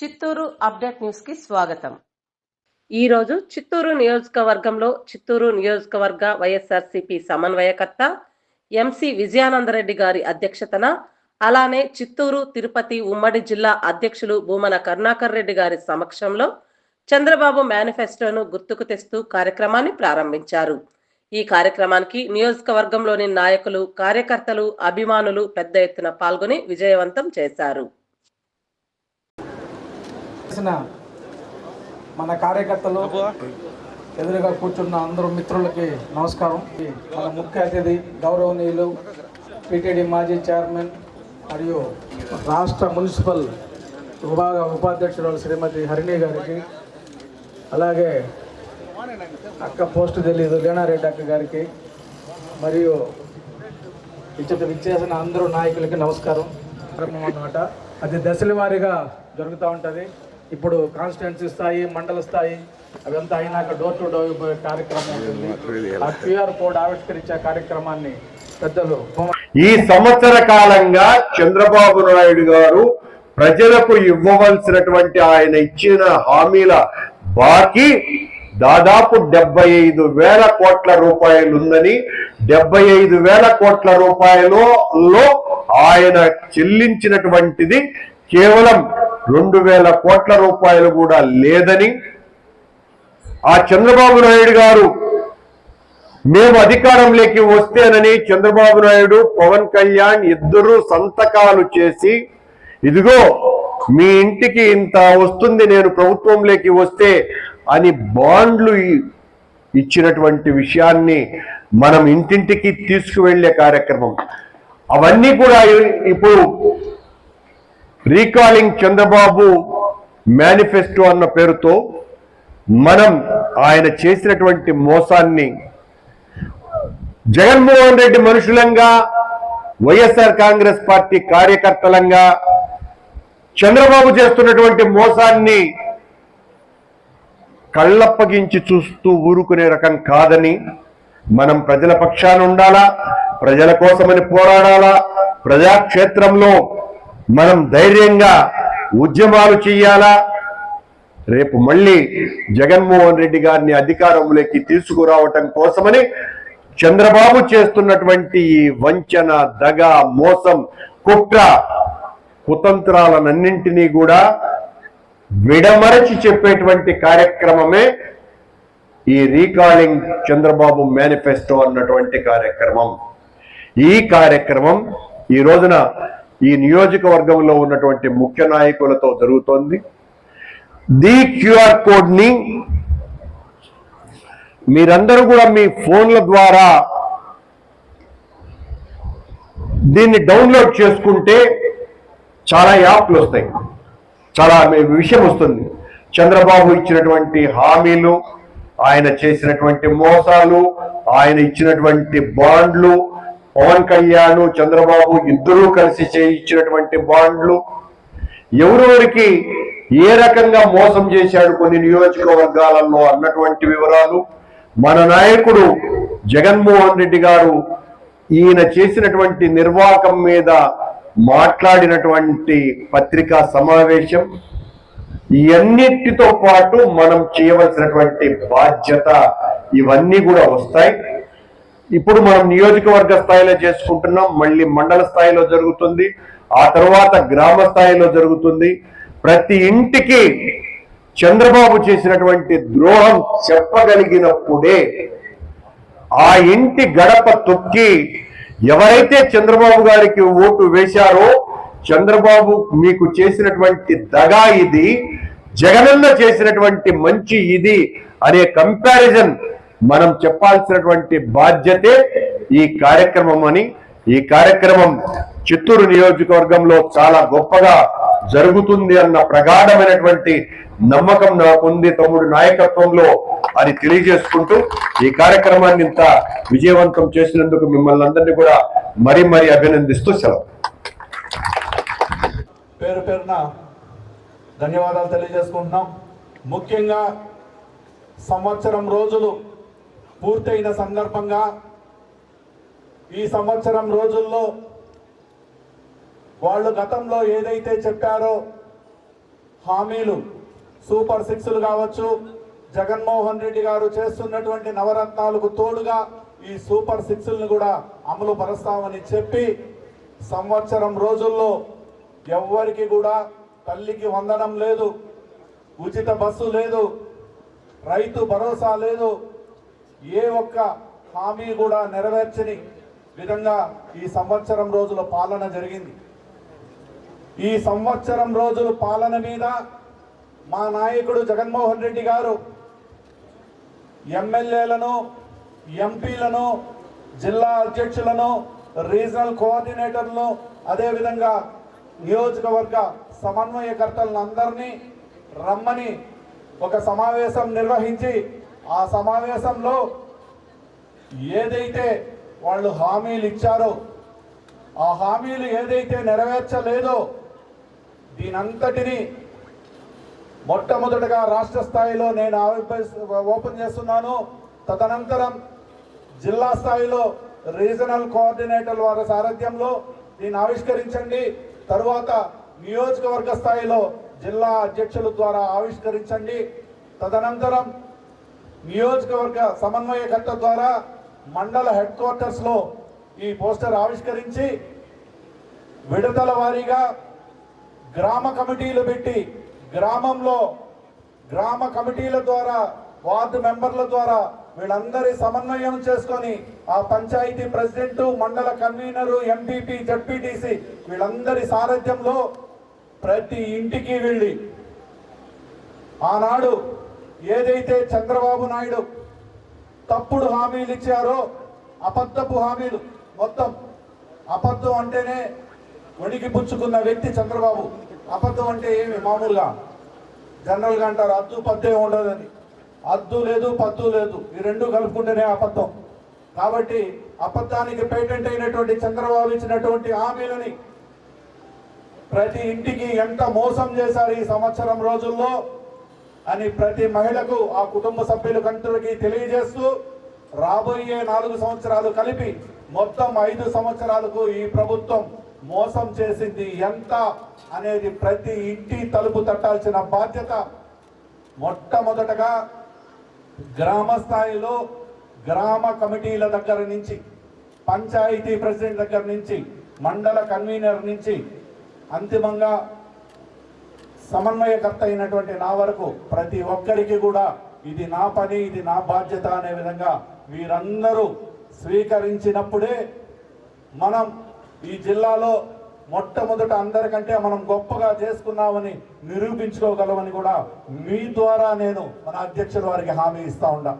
Chittoor update న్యూస్కి స్వాగతం. ఈ రోజు చిత్తూరు నియోజకవర్గంలో చిత్తూరు నియోజకవర్గ వైఎస్ఆర్సీపీ సమన్వయకర్త ఎంసి విజయానందరెడ్డి గారి అధ్యక్షతన అలానే చిత్తూరు తిరుపతి ఉమ్మడి జిల్లా అధ్యక్షులు భూమన కరుణాకర్ రెడ్డి గారి సమక్షంలో చంద్రబాబు మేనిఫెస్టోను గుర్తుకు తెస్తూ కార్యక్రమాన్ని ప్రారంభించారు. ఈ కార్యక్రమానికి నియోజకవర్గంలోని నాయకులు కార్యకర్తలు అభిమానులు పెద్ద ఎత్తున పాల్గొని విజయవంతం చేశారు. చేసిన మన కార్యకర్తలు ఎదురుగా కూర్చున్న అందరూ మిత్రులకి నమస్కారం. మన ముఖ్య అతిథి గౌరవనీయులు టిటిడి మాజీ చైర్మన్ మరియు రాష్ట్ర మున్సిపల్ విభాగ ఉపాధ్యక్షురాలు శ్రీమతి హరిణి గారికి అలాగే అక్క పోస్ట్ తెలియదు లీనారెడ్డి అక్క గారికి మరియు ఇచ్చట విచ్చేసిన అందరూ నాయకులకి నమస్కారం. అన్నమాట. అది దశల వారీగా జరుగుతూ ఉంటుంది. ఇప్పుడు కాన్స్టిట్యున్సీ స్థాయి మండల స్థాయి అవంతా అయినాక డోర్ టు డోర్ కార్యక్రమం ఉంటుంది. ఆ క్యూఆర్ కోడ్ ఆవిష్కరించే కార్యక్రమాన్ని పెద్దలు ఈ సంవత్సర కాలంగా చంద్రబాబు నాయుడు గారు ప్రజలకు ఇవ్వవలసినటువంటి ఆయన ఇచ్చిన హామీల బాకీ దాదాపు డెబ్బై ఐదు వేల కోట్ల రూపాయలు ఉందని డెబ్బై ఐదు వేల కోట్ల రూపాయలు లో ఆయన చెల్లించినటువంటిది కేవలం రెండు వేల కోట్ల రూపాయలు కూడా లేదని ఆ చంద్రబాబు నాయుడు గారు మేము అధికారంలోకి వస్తేనని చంద్రబాబు నాయుడు పవన్ కళ్యాణ్ ఇద్దరు సంతకాలు చేసి ఇదిగో మీ ఇంటికి ఇంత వస్తుంది నేను ప్రభుత్వంలోకి వస్తే అని బాండ్లు ఇచ్చినటువంటి విషయాన్ని మనం ఇంటింటికి తీసుకువెళ్ళే కార్యక్రమం. అవన్నీ కూడా ఇప్పుడు రీకాలింగ్ చంద్రబాబు మేనిఫెస్టో అన్న పేరుతో మనం ఆయన చేసినటువంటి మోసాన్ని జగన్మోహన్ రెడ్డి మనుషులంగా వైఎస్ఆర్ కాంగ్రెస్ పార్టీ కార్యకర్తలంగా చంద్రబాబు చేస్తున్నటువంటి మోసాన్ని కళ్ళప్పగించి చూస్తూ ఊరుకునే రకం కాదని మనం ప్రజల పక్షాన ఉండాలా? ప్రజల కోసమని పోరాడాలా? ప్రజాక్షేత్రంలో మనం ధైర్యంగా ఉద్యమాలు చెయ్యాలా? రేపు మళ్ళీ జగన్మోహన్ రెడ్డి గారిని అధికారంలోకి తీసుకురావటం కోసమని చంద్రబాబు చేస్తున్నటువంటి ఈ వంచన దగ మోసం కుట్ర కుతంత్రాలనన్నింటినీ కూడా విడమరచి చెప్పేటువంటి కార్యక్రమమే ఈ రీకాలింగ్ చంద్రబాబు మేనిఫెస్టో అన్నటువంటి కార్యక్రమం. ఈ కార్యక్రమం ఈ రోజున ఈ నియోజకవర్గంలో ఉన్నటువంటి ముఖ్య నాయకులతో జరుగుతోంది. ది క్యూఆర్ కోడ్ని మీరందరూ కూడా మీ ఫోన్ల ద్వారా దీన్ని డౌన్లోడ్ చేసుకుంటే చాలా యాప్లు వస్తాయి. చాలా మీ- విషయం వస్తుంది. చంద్రబాబు ఇచ్చినటువంటి హామీలు ఆయన చేసినటువంటి మోసాలు ఆయన ఇచ్చినటువంటి బాండ్లు పవన్ కళ్యాణ్ చంద్రబాబు ఇద్దరూ కలిసి చేయించినటువంటి బాండ్లు. ఎవరెవరికి ఏ రకంగా మోసం చేశాడు కొన్ని నియోజకవర్గాలలో అన్నటువంటి వివరాలు. మన నాయకుడు జగన్మోహన్ రెడ్డి గారు ఈయన చేసినటువంటి నిర్వాహకం మీద మాట్లాడినటువంటి పత్రికా సమావేశం. ఇవన్నిటితో పాటు మనం చేయవలసినటువంటి బాధ్యత ఇవన్నీ కూడా వస్తాయి. ఇప్పుడు మనం నియోజకవర్గ స్థాయిలో చేసుకుంటున్నాం. మళ్ళీ మండల స్థాయిలో జరుగుతుంది. ఆ తర్వాత గ్రామ స్థాయిలో జరుగుతుంది. ప్రతి ఇంటికి చంద్రబాబు చేసినటువంటి ద్రోహం చెప్పగలిగినప్పుడే ఆ ఇంటి గడప తొక్కి ఎవరైతే చంద్రబాబు గారికి ఓటు వేశారో చంద్రబాబు మీకు చేసినటువంటి దగా ఇది జగనన్న చేసినటువంటి మంచి ఇది అనే కంపారిజన్ మనం చెప్పాల్సినటువంటి బాధ్యతే ఈ కార్యక్రమం అని. ఈ కార్యక్రమం చిత్తూరు నియోజకవర్గంలో చాలా గొప్పగా జరుగుతుంది అన్న ప్రగాఢమైనటువంటి నమ్మకం నాకుంది తమ్ముడు నాయకత్వంలో అని తెలియజేసుకుంటూ ఈ కార్యక్రమాన్ని ఇంత విజయవంతం చేసినందుకు మిమ్మల్ని అందరినీ కూడా మరీ మరీ అభినందిస్తూ సెలవు. పేరు పేరున ధన్యవాదాలు తెలియజేసుకుంటున్నాం. ముఖ్యంగా సంవత్సరం రోజులు పూర్తయిన సందర్భంగా ఈ సంవత్సరం రోజుల్లో వాళ్ళు గతంలో ఏదైతే చెప్పారో హామీలు సూపర్ సిక్స్లు కావచ్చు జగన్మోహన్ రెడ్డి గారు చేస్తున్నటువంటి నవరత్నాలకు తోడుగా ఈ సూపర్ సిక్స్లను కూడా అమలు పరుస్తామని చెప్పి సంవత్సరం రోజుల్లో ఎవ్వరికి కూడా తల్లికి వందనం లేదు ఉచిత బస్సు లేదు రైతు భరోసా లేదు ఏ ఒక్క హామీ కూడా నెరవేర్చని విధంగా ఈ సంవత్సరం రోజుల పాలన జరిగింది. ఈ సంవత్సరం రోజుల పాలన మీద మా నాయకుడు జగన్మోహన్ రెడ్డి గారు ఎమ్మెల్యేలను ఎంపీలను జిల్లా అధ్యక్షులను రీజనల్ కోఆర్డినేటర్లను అదేవిధంగా నియోజకవర్గ సమన్వయకర్తలను అందరినీ రమ్మని ఒక సమావేశం నిర్వహించి ఆ సమావేశంలో ఏదైతే వాళ్ళు హామీలు ఇచ్చారో ఆ హామీలు ఏదైతే నెరవేర్చలేదో దీనంతటిని మొట్టమొదటగా రాష్ట్ర స్థాయిలో నేను ఓపెన్ చేస్తున్నాను. తదనంతరం జిల్లా స్థాయిలో రీజనల్ కోఆర్డినేటర్ వారి సారథ్యంలో దీన్ని ఆవిష్కరించండి. తరువాత నియోజకవర్గ స్థాయిలో జిల్లా అధ్యక్షుల ద్వారా ఆవిష్కరించండి. తదనంతరం నియోజకవర్గ సమన్వయకర్త ద్వారా మండల హెడ్ క్వార్టర్స్లో ఈ పోస్టర్ ఆవిష్కరించి విడతల వారీగా గ్రామ కమిటీలు పెట్టి గ్రామంలో గ్రామ కమిటీల ద్వారా వార్డు మెంబర్ల ద్వారా వీళ్ళందరి సమన్వయం చేసుకొని ఆ panchayat president mandal convener MPP ZPTC వీళ్ళందరి సారథ్యంలో ప్రతి ఇంటికి వెళ్ళి ఆనాడు ఏదైతే చంద్రబాబు నాయుడు తప్పుడు హామీలు ఇచ్చారో అబద్ధపు హామీలు మొత్తం అబద్ధం అంటేనే వణికి పుచ్చుకున్న వ్యక్తి చంద్రబాబు. అబద్ధం అంటే ఏమి? మామూలుగా జనరల్గా అంటారు అద్దు పద్దే ఉండదని. అద్దు లేదు పద్దు లేదు. ఈ రెండు కలుపుకుంటేనే అబద్ధం. కాబట్టి అబద్ధానికి పేటెంట్ అయినటువంటి చంద్రబాబు ఇచ్చినటువంటి హామీలని ప్రతి ఇంటికి ఎంత మోసం చేశారు ఈ సంవత్సరం రోజుల్లో? అని ప్రతి మహిళకు ఆ కుటుంబ సభ్యులకందరికీ తెలియజేస్తూ రాబోయే నాలుగు సంవత్సరాలు కలిపి మొత్తం ఐదు సంవత్సరాలకు ఈ ప్రభుత్వం మోసం చేసింది ఎంత అనేది ప్రతి ఇంటి తలుపు తట్టాల్సిన బాధ్యత మొట్టమొదటగా గ్రామ స్థాయిలో గ్రామ కమిటీల దగ్గర నుంచి పంచాయతీ ప్రెసిడెంట్ దగ్గర నుంచి మండల కన్వీనర్ నుంచి అంతిమంగా సమన్వయకర్త అయినటువంటి నా వరకు ప్రతి ఒక్కరికి కూడా ఇది నా పని ఇది నా బాధ్యత అనే విధంగా వీరందరూ స్వీకరించినప్పుడే మనం ఈ జిల్లాలో మొట్టమొదట అందరికంటే మనం గొప్పగా చేసుకున్నామని నిరూపించుకోగలమని కూడా మీ ద్వారా నేను మన అధ్యక్షుల వారికి హామీ ఇస్తా ఉన్నా